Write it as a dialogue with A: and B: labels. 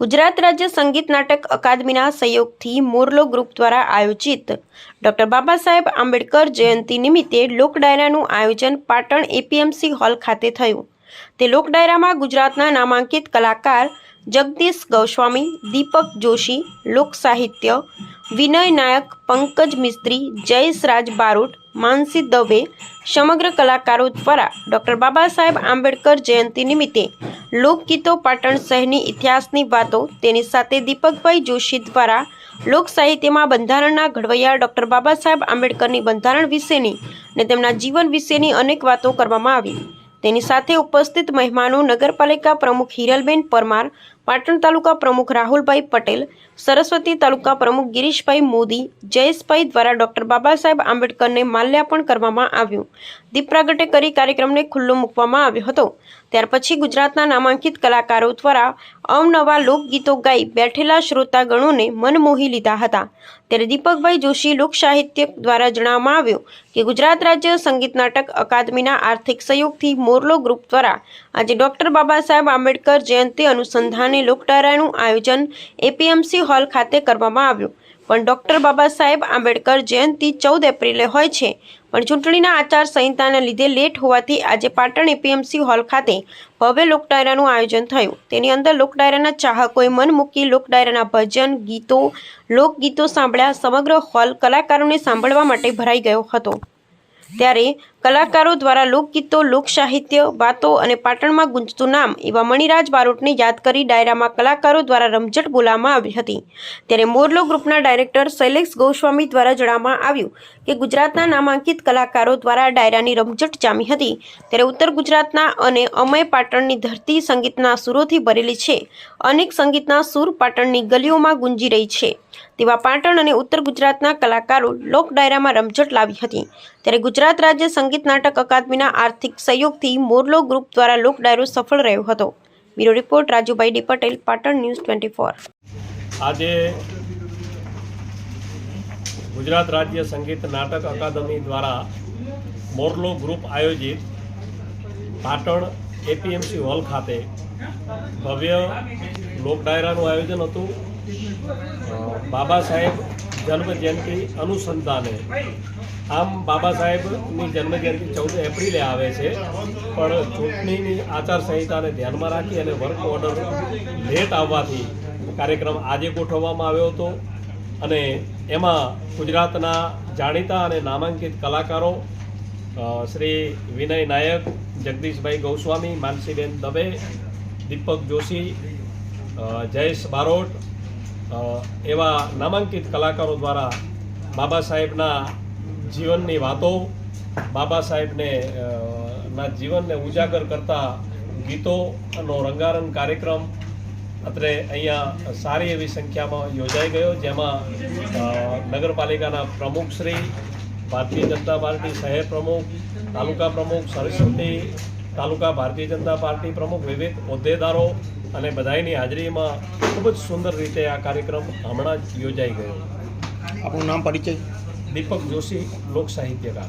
A: ગુજરાત રાજ્ય સંગીત નાટક અકાદમીના સહયોગથી મોરલો ગ્રુપ દ્વારા આયોજિત ડોક્ટર બાબા સાહેબ આંબેડકર જયંતિ નિમિત્તે લોકડાયરાનું આયોજન પાટણ એપીએમસી હોલ ખાતે થયું. તે લોકડાયરામાં ગુજરાતના નામાંકિત કલાકાર જગદીશ ગૌસ્વામી, દીપક જોશી, લોક સાહિત્ય, વિનય નાયક, પંકજ મિસ્ત્રી, જયેશ રાજ બારોટ માનસી દવે, સમગ્ર કલાકારો દ્વારા ડોક્ટર બાબા સાહેબ આંબેડકર જયંતિ નિમિત્તે લોકગીતો પાટણ શહેરની ઇતિહાસની વાતો તેની સાથે દીપકભાઈ જોશી દ્વારા લોક સાહિત્યમાં બંધારણના ઘડવૈયા ડોક્ટર બાબા સાહેબ આંબેડકરની બંધારણ વિશેની અને તેમના જીવન વિશેની અનેક વાતો કરવામાં આવી. તેની સાથે ઉપસ્થિત મહેમાનો નગરપાલિકા પ્રમુખ હિરલબેન પરમાર પાટણ તાલુકા પ્રમુખ રાહુલભાઈ પટેલ, સરસ્વતી તાલુકા પ્રમુખ ગિરીશભાઈ મોદી, જયેશભાઈ દ્વારા ડોક્ટર બાબા સાહેબ આંબેડકરને માલ્યાર્પણ કરવામાં આવ્યું. દીપ પ્રાગટ્ય કરી કાર્યક્રમને ખુલ્લો મૂકવામાં આવ્યો હતો. ત્યાર પછી ગુજરાતના નામાંકિત કલાકારો દ્વારા અવનવા લોકગીતો ગાઈ બેઠેલા શ્રોતાગણોને મન મોહી લીધા હતા. ત્યારે દીપકભાઈ જોશી લોક સાહિત્ય દ્વારા જણાવવામાં આવ્યું કે ગુજરાત રાજ્ય સંગીત નાટક અકાદમીના આર્થિક સહયોગથી મોરલો ગ્રુપ દ્વારા આજે ડોક્ટર બાબા સાહેબ આંબેડકર જયંતિ અનુસંધાને લોકડાયરાનું આયોજન એપીએમસી હોલ ખાતે કરવામાં આવ્યું. પણ ડૉક્ટર બાબા સાહેબ આંબેડકર જયંતિ ચૌદ એપ્રિલે હોય છે, પણ ચૂંટણીના આચાર સંહિતાના લીધે લેટ હોવાથી આજે પાટણ એપીએમસી હોલ ખાતે ભવ્ય લોકડાયરાનું આયોજન થયું. તેની અંદર લોકડાયરાના ચાહકોએ મન મૂકી લોકડાયરાના ભજન, ગીતો, લોકગીતો સાંભળ્યા. સમગ્ર હોલ કલાકારોને સાંભળવા માટે ભરાઈ ગયો હતો. ત્યારે કલાકારો દ્વારા લોકગીતો લોક સાહિત્ય વાતો અને પાટણમાં ગુંજતું નામ એવા મણિરાજ બારોટને યાદ કરી ડાયરામાં કલાકારો દ્વારા રમઝટ બોલાવવામાં આવી હતી. ત્યારે મોરલો ગ્રુપના ડાયરેક્ટર શૈલેષ ગોસ્વામી દ્વારા જણાવવામાં આવ્યું કે ગુજરાતના નામાંકિત કલાકારો દ્વારા ડાયરાની રમઝટ જામી હતી. ત્યારે ઉત્તર ગુજરાતના અને અમય પાટણની ધરતી સંગીતના સુરોથી ભરેલી છે. અનેક સંગીતના સુર પાટણની ગલીઓમાં ગુંજી રહી છે. તેવા પાટણ અને ઉત્તર ગુજરાતના કલાકારો લોક ડાયરામાં રમઝટ લાવી હતી. ત્યારે ગુજરાત રાજ્ય સંગીત નાટક અકાદમીના આર્થિક સહયોગથી મોરલો ગ્રુપ દ્વારા લોક ડાયરો સફળ રહ્યો હતો. Bureau report, Rajubhai D Patel, Patan news twenty four.
B: આજે ગુજરાત રાજ્ય સંગીત નાટક અકાદમી દ્વારા મોરલો ગ્રુપ આયોજિત પાટણ એપીએમસી હોલ ખાતે ભવ્ય લોક ડાયરાનું આયોજન હતું. બાબા સાહેબ જન્મ જયંતિ અનુસંધાને. આમ બાબા સાહેબની જન્મજયંતિ ચૌદ એપ્રિલે આવે છે, પણ ચૂંટણીની આચારસંહિતાને ધ્યાનમાં રાખી અને વર્ક ઓર્ડર લેટ આવવાથી કાર્યક્રમ આજે ગોઠવવામાં આવ્યો હતો અને એમાં ગુજરાતના જાણીતા અને નામાંકિત કલાકારો શ્રી વિનય નાયક, જગદીશભાઈ ગૌસ્વામી, માનસીબેન દવે, દીપક જોશી જયેશ બારોટ એવા નામાંકિત કલાકારો દ્વારા બાબા સાહેબના જીવનની વાતો, બાબા સાહેબને ના જીવનને ઉજાગર કરતા ગીતોનો રંગારંગ કાર્યક્રમ અત્રે અહીંયા સારી એવી સંખ્યામાં યોજાઈ ગયો, જેમાં નગરપાલિકાના નગરપાલિકાના પ્રમુખશ્રી, ભારતીય જનતા પાર્ટી શહેર પ્રમુખ, તાલુકા પ્રમુખ સરસ્વતી તાલુકા ભારતીય જનતા પાર્ટી પ્રમુખ વિવિધ હોદ્દેદારો અને બધાની હાજરીમાં ખૂબ જ સુંદર રીતે આ કાર્યક્રમ હમણાં જ યોજાઈ ગયો.
C: આપણું નામ પરિચય?
B: દીપક જોશી લોક સાહિત્યકાર